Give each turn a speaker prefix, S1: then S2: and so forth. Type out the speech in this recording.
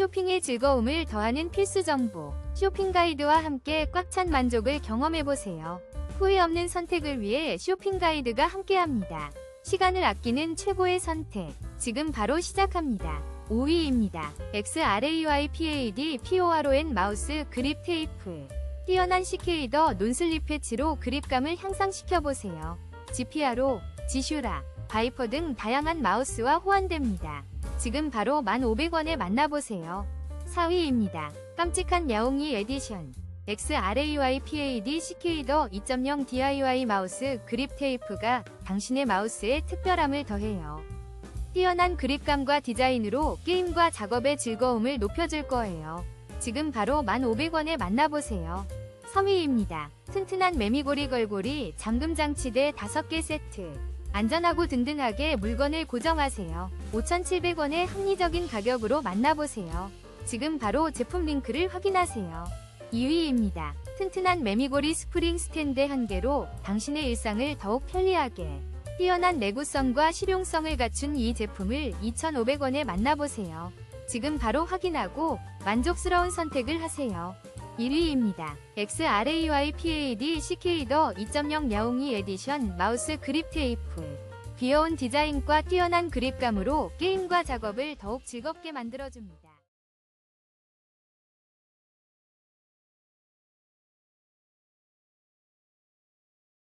S1: 쇼핑의 즐거움을 더하는 필수 정보. 쇼핑 가이드와 함께 꽉 찬 만족을 경험해보세요. 후회 없는 선택을 위해 쇼핑 가이드가 함께합니다. 시간을 아끼는 최고의 선택. 지금 바로 시작합니다. 5위입니다. XRAYPAD PORON 마우스 그립 테이프. 뛰어난 CK더 논슬립 패치로 그립감을 향상시켜보세요. GPRO, 지슈라, 바이퍼 등 다양한 마우스와 호환됩니다. 지금 바로 1,500원에 만나보세요. 4위입니다. 깜찍한 야옹이 에디션. XRAYPAD CK더 2.0 DIY 마우스 그립 테이프가 당신의 마우스에 특별함을 더해요. 뛰어난 그립감과 디자인으로 게임과 작업의 즐거움을 높여줄 거예요. 지금 바로 1,500원에 만나보세요. 3위입니다. 튼튼한 매미고리 걸고리 잠금 장치 대 5개 세트. 안전하고 든든하게 물건을 고정하세요. 5,700원의 합리적인 가격으로 만나보세요. 지금 바로 제품 링크를 확인하세요. 2위입니다. 튼튼한 매미고리 스프링 스탠드 한 개로 당신의 일상을 더욱 편리하게. 뛰어난 내구성과 실용성을 갖춘 이 제품을 2,500원에 만나보세요. 지금 바로 확인하고 만족스러운 선택을 하세요. 1위입니다. XRAYPAD CK더 2.0 야옹이 에디션 마우스 그립 테이프. 귀여운 디자인과 뛰어난 그립감으로 게임과 작업을 더욱 즐겁게 만들어줍니다.